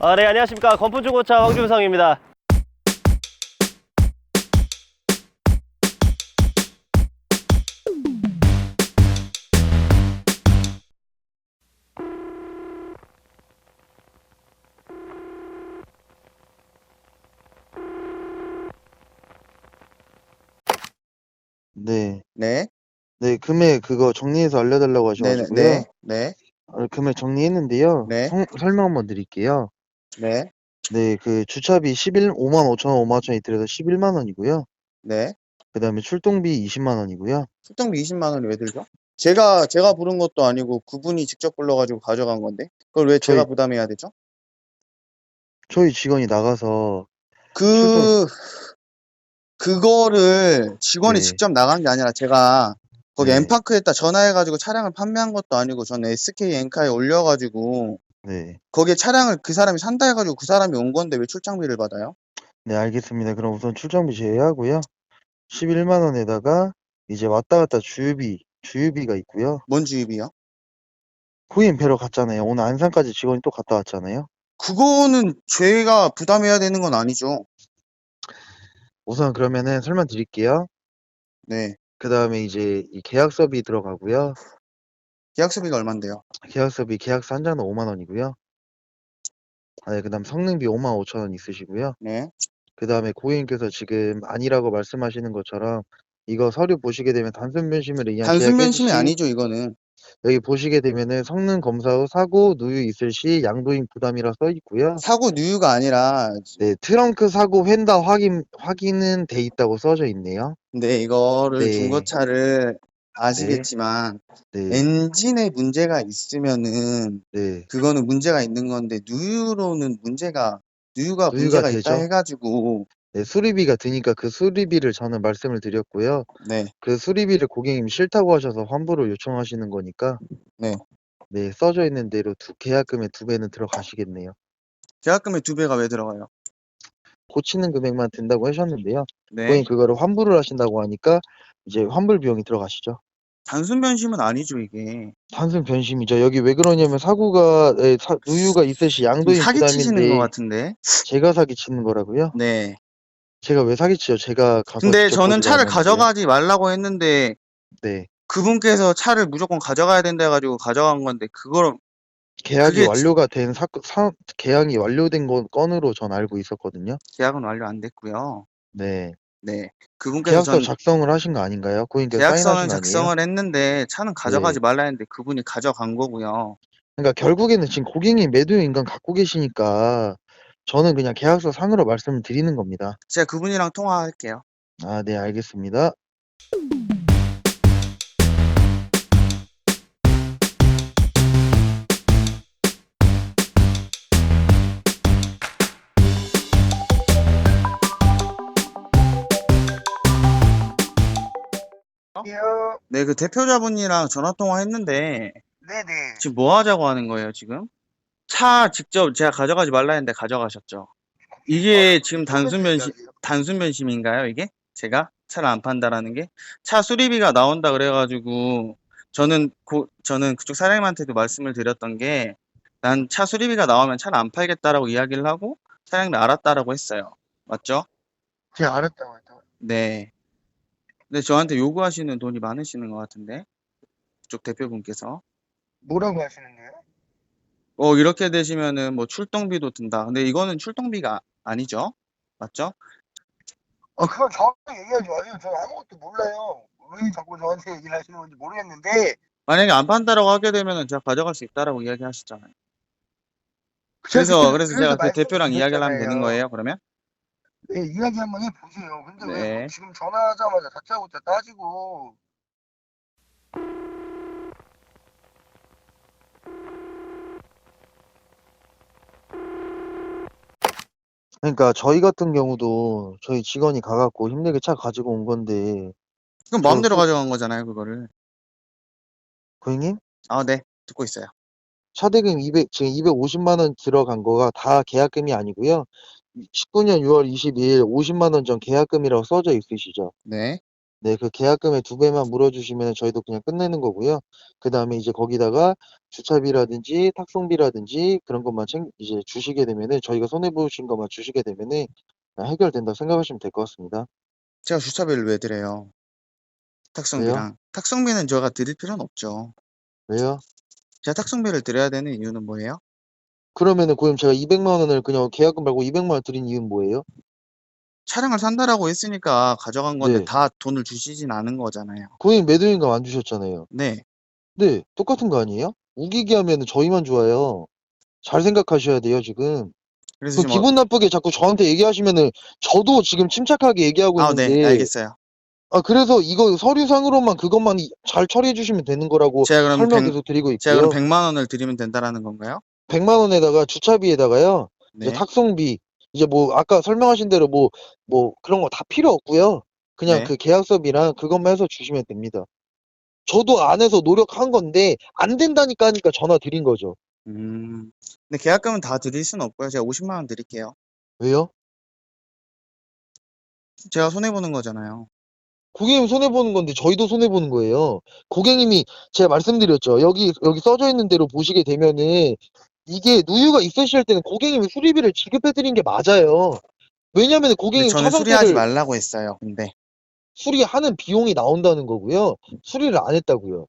아, 네, 안녕하십니까. 건풍중고차 황준성입니다. 네. 네, 네, 금액 그거 정리해서 알려달라고 네, 하셔가지고요. 네, 네, 어, 금액 정리했는데요. 네. 성- 설명 한번 드릴게요. 네, 네, 그 주차비 11, 5만 5천 원, 5만 5천 원이 들어서 11만 원이고요. 네. 그 다음에 출동비 20만 원이고요. 출동비 20만 원이 왜 들죠? 제가 제가 부른 것도 아니고 그분이 직접 불러 가지고 가져간 건데 그걸 왜 제가 저희- 부담해야 되죠? 저희 직원이 나가서 그 그거를 직원이 네. 직접 나간 게 아니라 제가 거기 네. 엠파크에다 전화해 가지고 차량을 판매한 것도 아니고 저는 SK 엔카에 올려 가지고 네. 거기에 차량을 그 사람이 산다 해가지고 그 사람이 온 건데 왜 출장비를 받아요? 네, 알겠습니다. 그럼 우선 출장비 제외하고요. 11만 원에다가 이제 왔다 갔다 주유비, 주유비가 있고요. 뭔 주입이요? 코인 배러 갔잖아요. 오늘 안산까지 직원이 또 갔다 왔잖아요. 그거는 제가 부담해야 되는 건 아니죠. 우선 그러면은 설명 드릴게요. 네. 그 다음에 이제 이 계약서비 들어가고요. 계약서비가 얼만데요? 계약서비 계약서 한 장은 5만 원이고요. 아, 네, 그다음 성능비 5만 5천 원 있으시고요. 네. 그다음에 고객님께서 지금 아니라고 말씀하시는 것처럼 이거 서류 보시게 되면 단순 변심을 의한 단순 계약 변심이 해지 시 아니죠, 이거는. 여기 보시게 되면은 성능 검사 후 사고 누유 있을 시 양도인 부담이라 써 있고요. 사고 누유가 아니라 네, 트렁크 사고 횡단 확인 확인은 돼 있다고 써져 있네요. 근데 이거를 네. 중고차를 아시겠지만 네, 엔진에 문제가 있으면은 네, 그거는 문제가 있는 건데 누유로는 문제가 누유가 누유가 문제가 있다 되죠. 해가지고 네, 수리비가 드니까 그 수리비를 저는 말씀을 드렸고요. 네 그 수리비를 고객님이 싫다고 하셔서 환불을 요청하시는 거니까 네. 네, 써져 있는 대로 두, 계약금의 두 배는 들어가시겠네요. 계약금의 두 배가 왜 들어가요? 고치는 금액만 든다고 하셨는데요. 네 고객님 그거를 환불을 하신다고 하니까 이제 환불 비용이 들어가시죠. 단순 변심은 아니죠 이게 단순 변심이죠. 여기 왜 그러냐면 사고가 에, 사, 누유가 있으시 좀 양도인 사기 치시는 부담인데 것 같은데 제가 사기 치는 거라고요? 네 제가 왜 사기 치죠? 제가 가서 근데 직접 저는 차를 않았는데요. 가져가지 말라고 했는데 네. 그분께서 차를 무조건 가져가야 된다 해가지고 가져간 건데 그걸 계약이 그게 지- 완료가 된 사, 사 계약이 완료된 건, 건으로 전 알고 있었거든요. 계약은 완료 안 됐고요 네. 네 그분께서 계약서 전 작성을 하신 거 아닌가요? 고객님께서 계약서는 사인하신 거 아니에요? 작성을 했는데 차는 가져가지 네. 말라 했는데 그분이 가져간 거고요. 그러니까 결국에는 지금 고객님 매도 인간 갖고 계시니까 저는 그냥 계약서 상으로 말씀을 드리는 겁니다. 제가 그분이랑 통화할게요. 아, 네, 알겠습니다. 안녕하세요. 네, 그 대표자분이랑 전화 통화했는데 네네. 지금 뭐 하자고 하는 거예요, 지금? 차 직접 제가 가져가지 말라 했는데 가져가셨죠. 이게 지금 단순 변심 단순 변심인가요, 이게? 제가 차를 안 판다라는 게? 차 수리비가 나온다 그래가지고 저는 고, 저는 그쪽 사장님한테도 말씀을 드렸던 게 난 차 수리비가 나오면 차를 안 팔겠다라고 이야기를 하고 사장님이 알았다라고 했어요. 맞죠? 제가 알았다고 했다고. 네. 근데 저한테 요구하시는 돈이 많으시는 것 같은데 그쪽 대표분께서 뭐라고 하시는데요? 어 이렇게 되시면은 뭐 출동비도 든다. 근데 이거는 출동비가 아니죠? 맞죠? 어, 그건 저한테 얘기하지 마세요. 저 아무것도 몰라요. 왜 자꾸 저한테 얘기를 하시는 건지 모르겠는데. 만약에 안 판다라고 하게 되면은 제가 가져갈 수 있다라고 이야기하셨잖아요. 제가 그래서 그래서 제가 그 대표랑 이야기를 하면 되는. 거예요, 그러면? 네, 이야기 한번 해보세요. 근데 왜 네. 뭐 지금 전화하자마자 다짜고짜 따지고. 그러니까 저희 같은 경우도 저희 직원이 가갖고 힘들게 차 가지고 온 건데 그럼 마음대로 그- 가져간 거잖아요, 그거를. 고객님 아, 네. 듣고 있어요. 차대금 200 지금 250만 원 들어간 거가 다 계약금이 아니고요. 19년 6월 22일 50만 원 전 계약금이라고 써져 있으시죠? 네. 네, 그 계약금의 두 배만 물어주시면 저희도 그냥 끝내는 거고요. 그 다음에 이제 거기다가 주차비라든지 탁송비라든지 그런 것만 챙, 이제 주시게 되면은 저희가 손해보신 것만 주시게 되면은 해결된다고 생각하시면 될 것 같습니다. 제가 주차비를 왜 드려요? 탁송비랑. 탁송비는 제가 드릴 필요는 없죠. 왜요? 제가 탁송비를 드려야 되는 이유는 뭐예요? 그러면은 고객님 제가 200만 원을 그냥 계약금 말고 200만 원 드린 이유는 뭐예요? 차량을 산다라고 했으니까 가져간 건데 네. 다 돈을 주시진 않은 거잖아요. 고객님 매도인감 안 주셨잖아요. 네. 네, 똑같은 거 아니에요? 우기게 하면은 저희만 좋아요. 잘 생각하셔야 돼요, 지금. 그래서 그 지금 기분 나쁘게 자꾸 저한테 얘기하시면은 저도 지금 침착하게 얘기하고 어... 아, 있는데 네, 알겠어요. 아 그래서 이거 서류상으로만 그것만 이- 잘 처리해 주시면 되는 거라고 제가 그럼 설명 100, 계속 드리고 제가 있고요. 그럼 100만 원을 드리면 된다라는 건가요? 100만 원에다가 주차비에다가요. 이제 네. 탁송비 이제 뭐 아까 설명하신 대로 뭐 뭐 그런 거 다 필요 없고요. 그냥 네. 그 계약서비랑 그것만 해서 주시면 됩니다. 저도 안 해서 노력한 건데 안 된다니까 하니까 전화 드린 거죠. 음. 근데 계약금은 다 드릴 수는 없고요. 제가 50만 원 드릴게요. 왜요? 제가 손해 보는 거잖아요. 고객님 손해 보는 건데 저희도 손해 보는 거예요. 고객님이 제가 말씀드렸죠. 여기 여기 써져 있는 대로 보시게 되면은 이게 누유가 있으실 때는 고객님이 수리비를 지급해 드린 게 맞아요. 왜냐면 근데 고객님 저는 차 수리하지 말라고 했어요. 근데 수리하는 비용이 나온다는 거고요. 수리를 안 했다고요.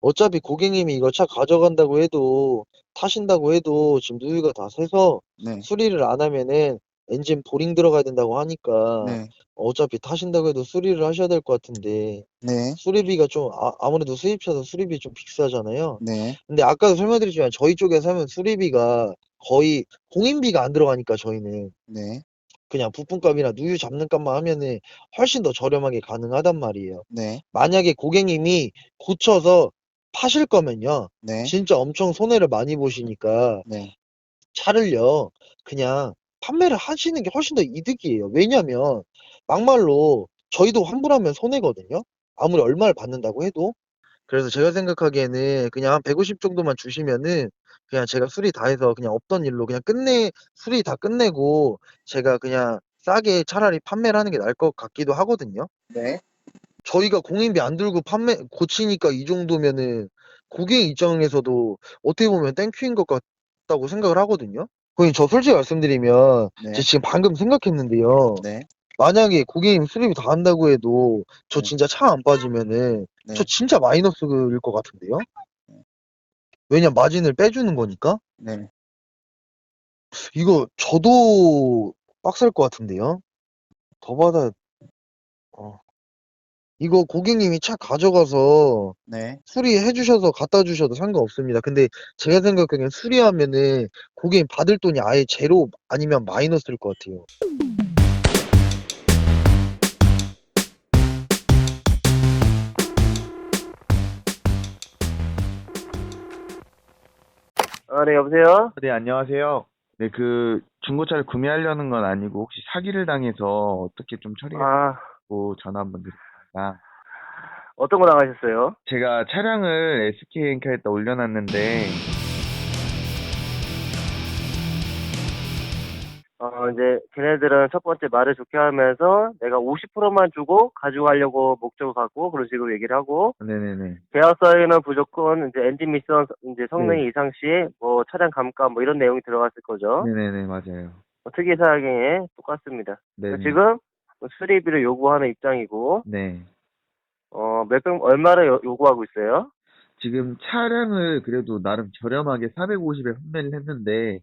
어차피 고객님이 이거 차 가져간다고 해도 타신다고 해도 지금 누유가 다 새서 네. 수리를 안 하면은 엔진 보링 들어가야 된다고 하니까 네. 어차피 타신다고 해도 수리를 하셔야 될 것 같은데 네. 수리비가 좀 아, 아무래도 수입차도 수리비 좀 비싸잖아요. 네. 근데 아까도 설명드렸지만 저희 쪽에서 하면 수리비가 거의 공인비가 안 들어가니까 저희는 네. 그냥 부품값이나 누유 잡는 값만 하면은 훨씬 더 저렴하게 가능하단 말이에요. 네. 만약에 고객님이 고쳐서 파실 거면요. 네. 진짜 엄청 손해를 많이 보시니까 네. 차를요. 그냥 판매를 하시는 게 훨씬 더 이득이에요. 왜냐면 막말로 저희도 환불하면 손해거든요. 아무리 얼마를 받는다고 해도. 그래서 제가 생각하기에는 그냥 한150 정도만 주시면은 그냥 제가 수리 다 해서 그냥 없던 일로 그냥 끝내 수리 다 끝내고 제가 그냥 싸게 차라리 판매를 하는 게 나을 것 같기도 하거든요. 네. 저희가 공인비 안 들고 판매 고치니까 이 정도면은 고객 입장에서도 어떻게 보면 땡큐인 것 같다고 생각을 하거든요. 고객님 저 솔직히 말씀드리면 네. 지금 방금 생각했는데요. 네. 만약에 고객님 수리비 다 한다고 해도 저 네. 진짜 차 안 빠지면은 네. 저 진짜 마이너스일 것 같은데요. 왜냐 마진을 빼주는 거니까. 네. 이거 저도 빡셀 것 같은데요. 더 받아. 어. 이거 고객님이 차 가져가서 네. 수리해 주셔서 갖다 주셔도 상관없습니다. 근데 제가 생각하기엔 수리하면은 고객님 받을 돈이 아예 제로 아니면 마이너스일 것 같아요. 아, 네, 여보세요? 네, 안녕하세요. 네, 그 중고차를 구매하려는 건 아니고 혹시 사기를 당해서 어떻게 좀 처리하고 아, 전화 한번 드립니 다. 어떤 거 나가셨어요? 제가 차량을 SK엔카에다 올려놨는데 어, 이제 걔네들은 첫 번째 말을 좋게 하면서 내가 50%만 주고 가져가려고 목적을 갖고 그런 식으로 얘기를 하고 네네네. 계약서에는 무조건 이제 엔진 미션 이제 성능이 네. 이상 시에 뭐 차량 감가 뭐 이런 내용이 들어갔을 거죠. 네네네, 맞아요. 어, 특이 사항에 똑같습니다. 네. 지금 수리비를 요구하는 입장이고 네. 어, 몇백 얼마를 요, 요구하고 있어요? 지금 차량을 그래도 나름 저렴하게 450에 판매를 했는데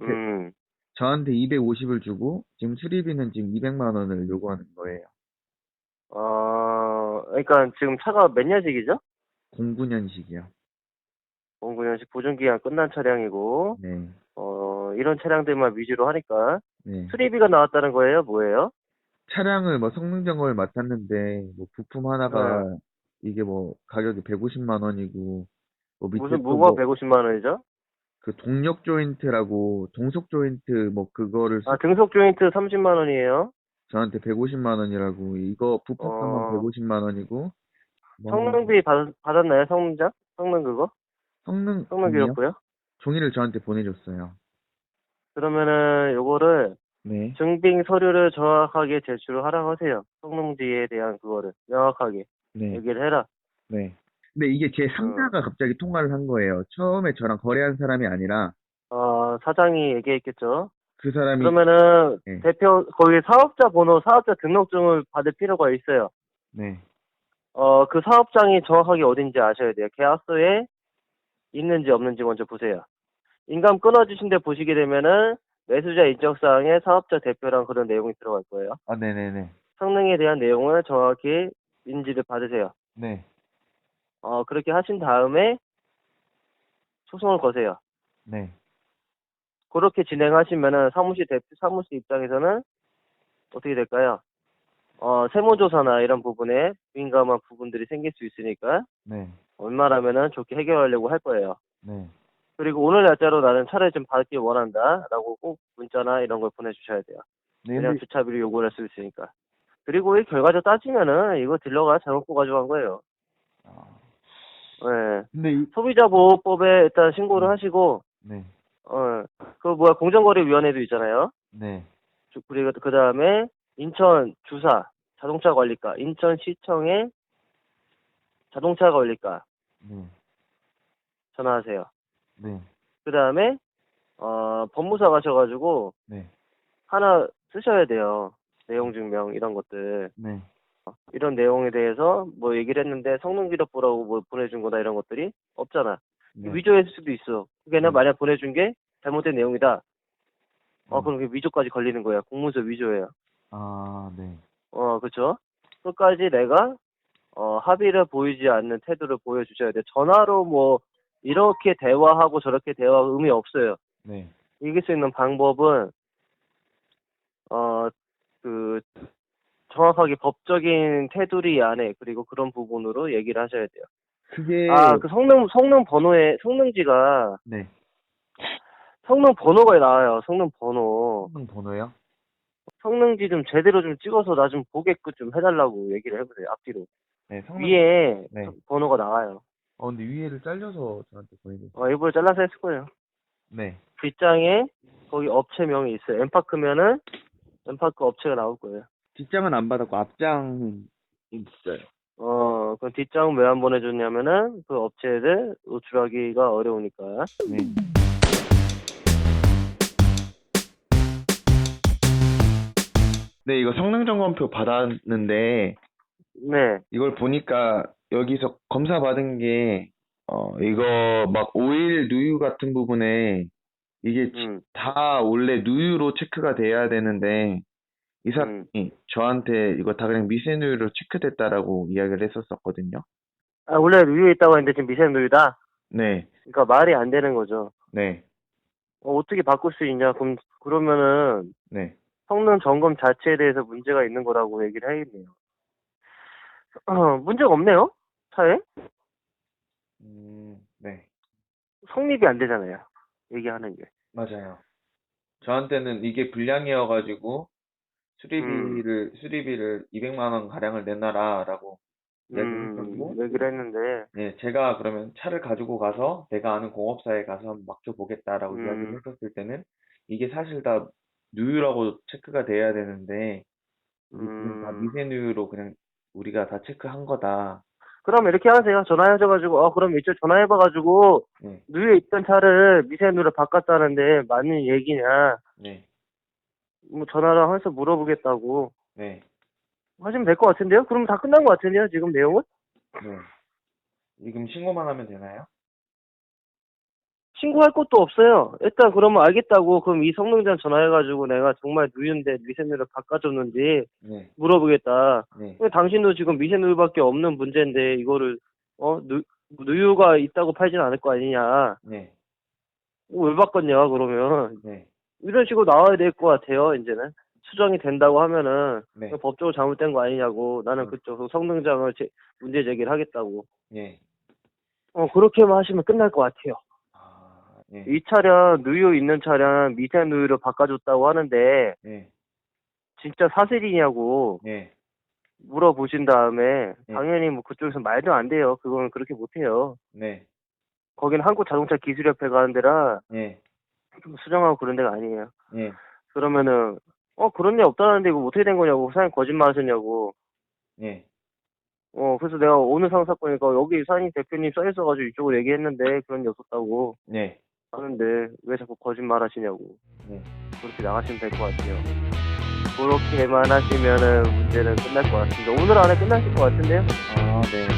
음. 저한테 250을 주고 지금 수리비는 지금 200만 원을 요구하는 거예요. 어, 그러니까 지금 차가 몇 년식이죠? 09년식이요. 09년식 보증기한 끝난 차량이고, 네. 어, 이런 차량들만 위주로 하니까, 네. 수리비가 나왔다는 거예요? 뭐예요? 차량을 뭐 성능 점검을 맡았는데 뭐 부품 하나가 이게 뭐 가격이 150만 원이고 뭐 밑에 무슨 또 무가 뭐 150만 원이죠? 그 동력 조인트라고 동속 조인트 뭐 그거를 아, 등속 조인트 30만 원이에요? 저한테 150만 원이라고 이거 부품 어. 하면 150만 원이고 뭐 성능비 받, 받았나요? 성능장? 성능 그거? 성능 성능? 기록부요? 종이를 저한테 보내줬어요. 그러면은 요거를 네. 증빙 서류를 정확하게 제출을 하라고 하세요. 성능지에 대한 그거를 명확하게 네. 얘기를 해라. 네. 근데 이게 제 상사가 갑자기 통화를 한 거예요. 처음에 저랑 거래한 사람이 아니라 어, 사장이 얘기했겠죠. 그 사람이 그러면은 네. 대표 거기 사업자 번호, 사업자 등록증을 받을 필요가 있어요. 네. 어, 그 사업장이 정확하게 어딘지 아셔야 돼요. 계약서에 있는지 없는지 먼저 보세요. 인감 끊어주신 데 보시게 되면은 매수자 인적사항에 사업자 대표랑 그런 내용이 들어갈 거예요. 아, 네네네. 성능에 대한 내용을 정확히 인지를 받으세요. 네. 어, 그렇게 하신 다음에 소송을 거세요. 네. 그렇게 진행하시면은 사무실 대표, 사무실 입장에서는 어떻게 될까요? 어, 세무조사나 이런 부분에 민감한 부분들이 생길 수 있으니까 네. 웬만하면은 좋게 해결하려고 할 거예요. 네. 그리고 오늘 날짜로 나는 차를 좀 받기 원한다. 라고 꼭 문자나 이런 걸 보내주셔야 돼요. 네. 근데, 주차비를 요구할 수 있으니까. 그리고 이 결과적 따지면은 이거 딜러가 잘못 가져간 거예요. 아, 예. 근데 이, 소비자보호법에 일단 신고를 하시고, 네. 어, 그 뭐야, 공정거래위원회도 있잖아요. 네. 주- 그리고 그 다음에 인천 주사 자동차 관리과, 인천시청의 자동차 관리과 네. 전화하세요. 네. 그 다음에 어, 법무사 가셔가지고 네. 하나 쓰셔야 돼요. 내용 증명 이런 것들 네. 이런 내용에 대해서 뭐 얘기를 했는데 성능 기록부라고 뭐 보내준 거나 이런 것들이 없잖아. 네. 위조일 수도 있어. 그게나 음. 만약 보내준 게 잘못된 내용이다. 어 음. 그럼 그게 위조까지 걸리는 거야. 공문서 위조예요. 아, 네. 어, 그쵸? 끝까지 내가, 어, 합의를 보이지 않는 태도를 보여주셔야 돼. 전화로 뭐, 이렇게 대화하고 저렇게 대화 의미 없어요. 네. 이길 수 있는 방법은, 어, 그, 정확하게 법적인 테두리 안에, 그리고 그런 부분으로 얘기를 하셔야 돼요. 그게, 아, 그 성능, 성능 번호에, 성능지가, 네. 성능 번호가 나와요. 성능 번호. 성능 번호요? 성능지 좀 제대로 좀 찍어서 나 좀 보게끔 좀 해달라고 얘기를 해보세요. 앞뒤로. 네, 성능. 위에 네. 번호가 나와요. 어, 근데 위에를 잘려서 저한테 보내주세요. 어, 일부러 잘라서 했을 거예요. 네. 뒷장에 거기 업체명이 있어요. 엠파크면은 엠파크 업체가 나올 거예요. 뒷장은 안 받았고 앞장은 있어요. 어, 그럼 뒷장은 왜 안 보내줬냐면은 그 업체들 노출하기가 어려우니까. 네. 네, 이거 성능 점검표 받았는데 네. 이걸 보니까 여기서 검사 받은 게 어, 이거 막 오일 누유 같은 부분에 이게 지- 음, 다 원래 누유로 체크가 돼야 되는데 이 사람이 음. 저한테 이거 다 그냥 미세누유로 체크됐다라고 이야기를 했었었거든요. 아, 원래 누유에 있다고 했는데 지금 미세 누유다? 네, 그러니까 말이 안 되는 거죠. 네, 어, 어떻게 바꿀 수 있냐? 그럼, 그러면은 네. 성능 점검 자체에 대해서 문제가 있는 거라고 얘기를 해야겠네요. 어, 문제가 없네요? 차에? 음, 네, 성립이 안 되잖아요. 얘기하는 게. 맞아요. 저한테는 이게 불량이어가지고 수리비를 수리비를 200만 원 가량을 내놔라라고 음, 얘기를 했는데, 네, 제가 그러면 차를 가지고 가서 내가 아는 공업사에 가서 한번 맡겨보겠다라고 음. 이야기를 했었을 때는 이게 사실 다 누유라고 체크가 돼야 되는데 지금 다 음, 미세누유로 그냥 우리가 다 체크한 거다. 그럼 이렇게 하세요. 전화하셔가지고, 어, 그럼 이쪽 전화해봐가지고, 네, 누에 있던 차를 미세누로 바꿨다는데 맞는 얘기냐, 네, 뭐 전화를 해서 물어보겠다고 네, 하시면 될 것 같은데요? 그럼 다 끝난 것 같은데요, 지금 내용은? 네. 지금 신고만 하면 되나요? 신고할 것도 없어요. 일단 그러면 알겠다고, 그럼 이 성능장 전화해가지고 내가 정말 누유인데 미세누를 바꿔줬는지 네, 물어보겠다. 네, 근데 당신도 지금 미세누유밖에 없는 문제인데 이거를 어 누, 누유가 있다고 팔진 않을 거 아니냐. 네, 어, 왜 바꿨냐 그러면. 네, 이런 식으로 나와야 될 것 같아요 이제는. 수정이 된다고 하면은 네, 법적으로 잘못된 거 아니냐고 나는 음. 그쪽 성능장을 제, 문제 제기를 하겠다고. 네. 어 그렇게만 하시면 끝날 것 같아요 아, 네, 이 차량 누유 있는 차량 미세 누유로 바꿔줬다고 하는데 네, 진짜 사실이냐고 네, 물어보신 다음에 네. 당연히 뭐 그쪽에서 말도 안 돼요 그거는 그렇게 못 해요 네, 거기는 한국 자동차 기술협회 가는 데라 네, 좀 수정하고 그런 데가 아니에요. 네, 그러면은 어, 그런 일 없다는데 이거 어떻게 된 거냐고. 사장님 거짓말 하셨냐고. 예. 어, 그래서 내가 오늘 상사 보니까 여기 사장님 대표님 써 있어가지고 이쪽으로 얘기했는데 그런 일 없었다고 네. 하는데 왜 자꾸 거짓말 하시냐고. 네. 그렇게 나가시면 될 것 같아요. 그렇게만 하시면은 문제는 끝날 것 같습니다. 오늘 안에 끝나실 것 같은데요? 아, 네.